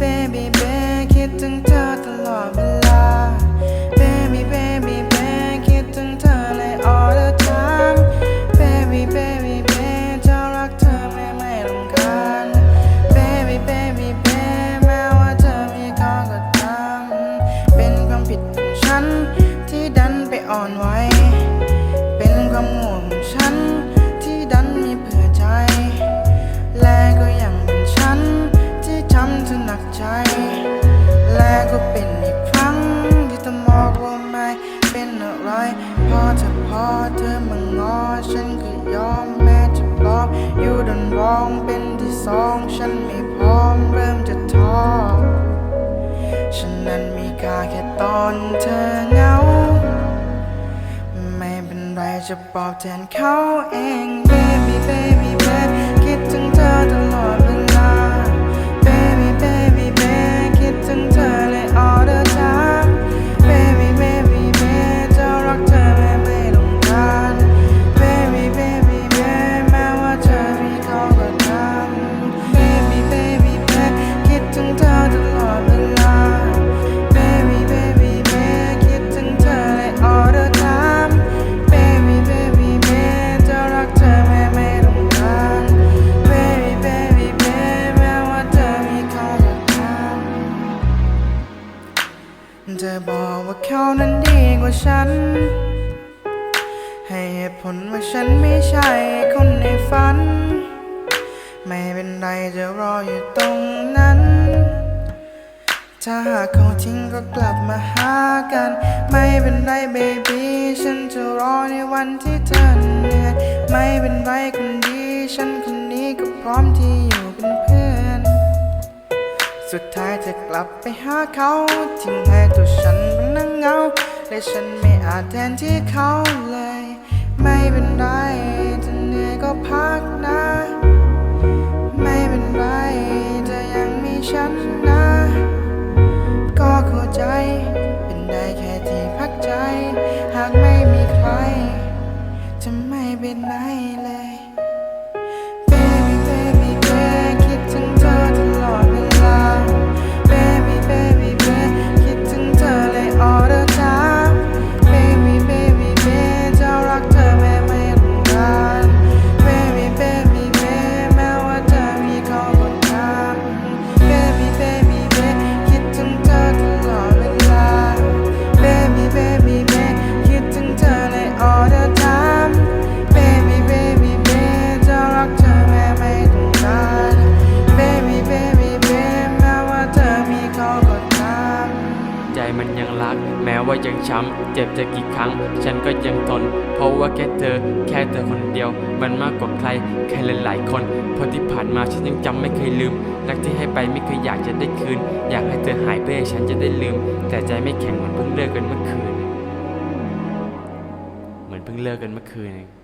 baby baby คิดถึงเธอตลอดเวลา baby baby baby คิดถึงเธอเลย all the time baby baby baby จะรักเธอไม่ไม่รำคาญ baby baby baby แม้ว่าเธอมีเขากตามเป็นความผิดของฉันที่ดันไปอ่อนไหว อจะพอเธอมางอฉันก็ยอมแม้จะพร้อมอยู่ดันร้องเป็นที่สองฉันไม่พร้อมเริ่มจะท้อฉันนั้นมีค่าแค่ตอนเธอเหงา ไม่เป็นไรจะบอกแทนเขาเอง baby baby baby เธอบอกว่าเขานั้นดีกว่าฉัน ให้เหตุผลว่าฉันไม่ใช่คนในฝัน ไม่เป็นไรจะรออยู่ตรงนั้น ถ้าหากเขาทิ้งก็กลับมาหากัน ไม่เป็นไรเบบี้ฉันจะรอในวันที่เธอเหนื่อยไม่เป็นไรคนดี ฉันคนนี้ก็พร้อมที่ สุดท้ายเธอกลับไปหาเขาทิ้งให้ตัวฉันเป็นนั่งเหงา และฉันไม่อาจแทนที่เขาเลย ไม่เป็นไรจะเหนื่อยก็พักนะ มันยังรัก แม้ว่ายังช้ำเจ็บจะกี่ครั้ง ฉันก็ยังทน เพราะว่าแค่เธอ แค่เธอคนเดียว มันมากกว่าใครใครหลายๆคนเพราะที่ผ่านมาฉันยังจำไม่เคยลืมรักที่ให้ไปไม่เคยอยากจะได้คืน อยากให้เธอหายเพื่อให้ฉันจะได้ลืม แต่ใจไม่แข็งเหมือนเพิ่งเลิกกันเมื่อคืน เหมือนเพิ่งเลิกกันเมื่อคืนเอง